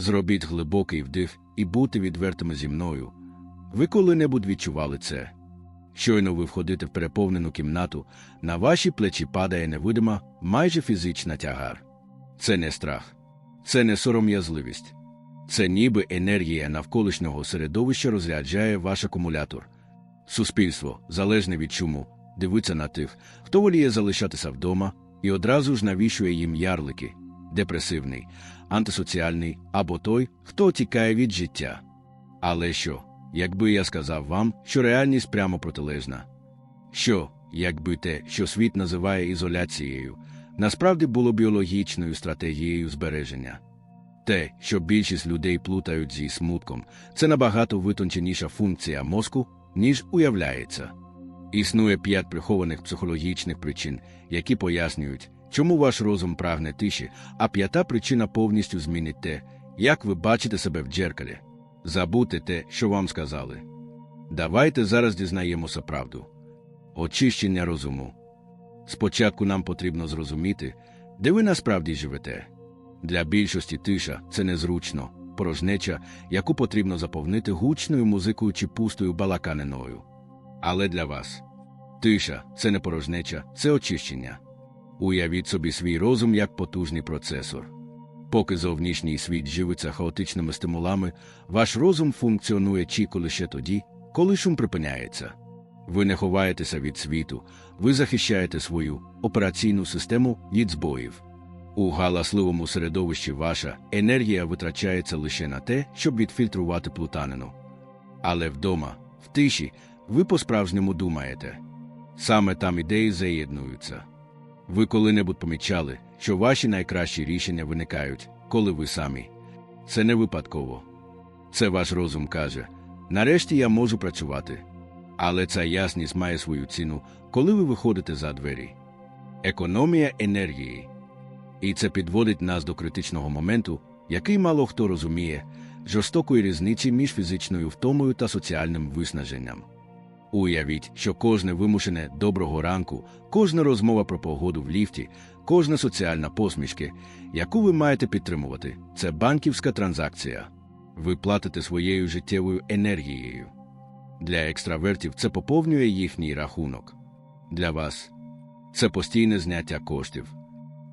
Зробіть глибокий вдих і будьте відвертими зі мною. Ви коли-небудь відчували це. Щойно ви входите в переповнену кімнату, на ваші плечі падає невидима, майже фізична тягар. Це не страх, це не сором'язливість. Це ніби енергія навколишнього середовища розряджає ваш акумулятор. Суспільство, залежне від чуму, дивиться на тих, хто воліє залишатися вдома, і одразу ж навішує їм ярлики депресивний, антисоціальний або той, хто тікає від життя. Але що, якби я сказав вам, що реальність прямо протилежна? Що, якби те, що світ називає ізоляцією, насправді було біологічною стратегією збереження? Те, що більшість людей плутають зі смутком, це набагато витонченіша функція мозку, ніж уявляється. Існує п'ять прихованих психологічних причин, які пояснюють, чому ваш розум прагне тиші, а п'ята причина повністю змінить те, як ви бачите себе в дзеркалі. Забудьте те, що вам сказали. Давайте зараз дізнаємося правду. Очищення розуму. Спочатку нам потрібно зрозуміти, де ви насправді живете. Для більшості тиша це незручно, порожнеча, яку потрібно заповнити гучною музикою чи пустою балаканиною. Але для вас тиша це не порожнеча, це очищення. Уявіть собі свій розум як потужний процесор. Поки зовнішній світ живиться хаотичними стимулами, ваш розум функціонує чітко лише тоді, коли шум припиняється. Ви не ховаєтеся від світу, ви захищаєте свою операційну систему від збоїв. У галасливому середовищі ваша енергія витрачається лише на те, щоб відфільтрувати плутанину. Але вдома, в тиші, ви по-справжньому думаєте. Саме там ідеї заєднуються. Ви коли-небудь помічали, що ваші найкращі рішення виникають, коли ви самі. Це не випадково. Це ваш розум каже: нарешті я можу працювати. Але ця ясність має свою ціну, коли ви виходите за двері. Економія енергії. І це підводить нас до критичного моменту, який мало хто розуміє, жорстокої різниці між фізичною втомою та соціальним виснаженням. Уявіть, що кожне вимушене доброго ранку, кожна розмова про погоду в ліфті, кожна соціальна посмішки, яку ви маєте підтримувати, це банківська транзакція. Ви платите своєю життєвою енергією. Для екстравертів це поповнює їхній рахунок. Для вас це постійне зняття коштів.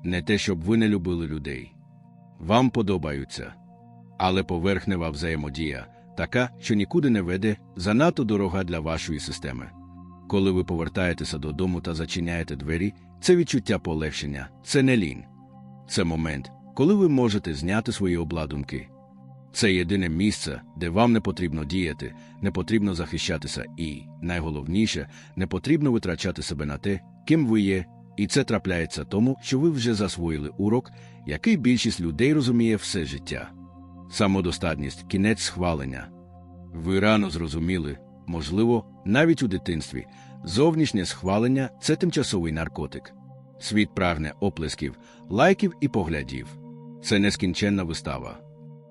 Не те, щоб ви не любили людей. Вам подобаються. Але поверхнева взаємодія така, що нікуди не веде, занадто дорога для вашої системи. Коли ви повертаєтеся додому та зачиняєте двері, це відчуття полегшення, це не лінь. Це момент, коли ви можете зняти свої обладунки. Це єдине місце, де вам не потрібно діяти, не потрібно захищатися і, найголовніше, не потрібно витрачати себе на те, ким ви є, і це трапляється тому, що ви вже засвоїли урок, який більшість людей розуміє все життя. Самодостатність кінець схвалення. Ви рано зрозуміли, можливо, навіть у дитинстві, зовнішнє схвалення це тимчасовий наркотик. Світ прагне оплесків, лайків і поглядів. Це нескінченна вистава.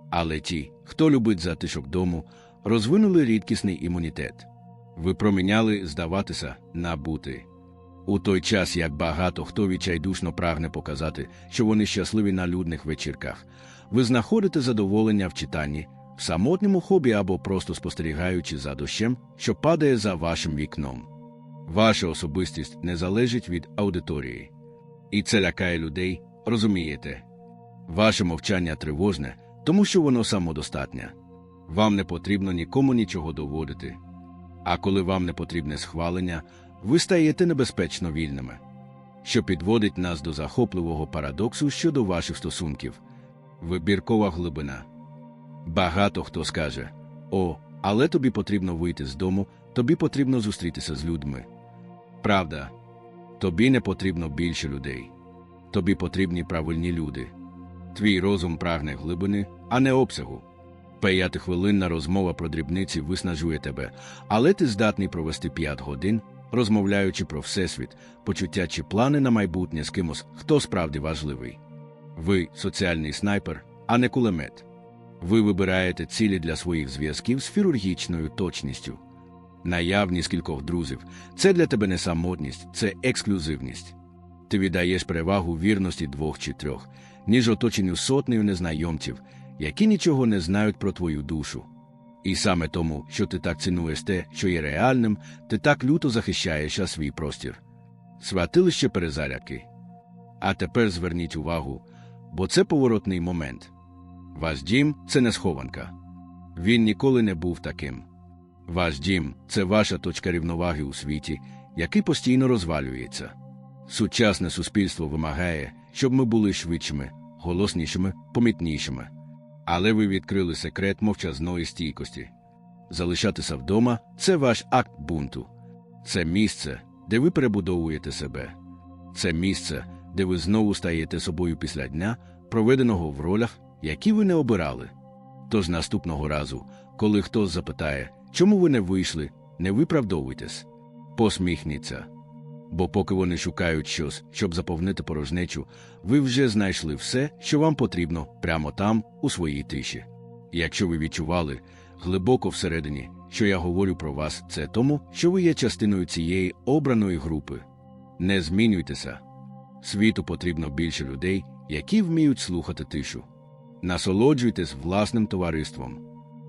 Але ті, хто любить затишок дому, розвинули рідкісний імунітет. Ви проміняли здаватися на бути. У той час, як багато хто відчайдушно прагне показати, що вони щасливі на людних вечірках, ви знаходите задоволення в читанні, в самотньому хобі або просто спостерігаючи за дощем, що падає за вашим вікном. Ваша особистість не залежить від аудиторії. І це лякає людей, розумієте? Ваше мовчання тривожне, тому що воно самодостатнє. Вам не потрібно нікому нічого доводити. А коли вам не потрібне схвалення, ви стаєте небезпечно вільними, що підводить нас до захопливого парадоксу щодо ваших стосунків вибіркова глибина. Багато хто скаже: О, але тобі потрібно вийти з дому, тобі потрібно зустрітися з людьми. Правда, тобі не потрібно більше людей, тобі потрібні правильні люди. Твій розум прагне глибини, а не обсягу. П'ятихвилинна розмова про дрібниці виснажує тебе, але ти здатний провести п'ять годин, розмовляючи про всесвіт, почуття чи плани на майбутнє з кимось, хто справді важливий. Ви соціальний снайпер, а не кулемет. Ви вибираєте цілі для своїх зв'язків з хірургічною точністю. Наявність кількох друзів це для тебе не самотність, це ексклюзивність. Ти віддаєш перевагу вірності двох чи трьох, ніж оточенню сотнею незнайомців, які нічого не знають про твою душу. І саме тому, що ти так цінуєш те, що є реальним, ти так люто захищаєш свій простір. Святилище перезарядки. А тепер зверніть увагу, бо це поворотний момент. Ваш дім це не схованка. Він ніколи не був таким. Ваш дім це ваша точка рівноваги у світі, який постійно розвалюється. Сучасне суспільство вимагає, щоб ми були швидшими, голоснішими, помітнішими. Але ви відкрили секрет мовчазної стійкості. Залишатися вдома це ваш акт бунту. Це місце, де ви перебудовуєте себе. Це місце, де ви знову стаєте собою після дня, проведеного в ролях, які ви не обирали. Тож наступного разу, коли хтось запитає, чому ви не вийшли, не виправдовуйтесь, посміхніться. Бо поки вони шукають щось, щоб заповнити порожнечу, ви вже знайшли все, що вам потрібно, прямо там, у своїй тиші. Якщо ви відчували глибоко всередині, що я говорю про вас, це тому, що ви є частиною цієї обраної групи. Не змінюйтеся. Світу потрібно більше людей, які вміють слухати тишу. Насолоджуйтесь власним товариством.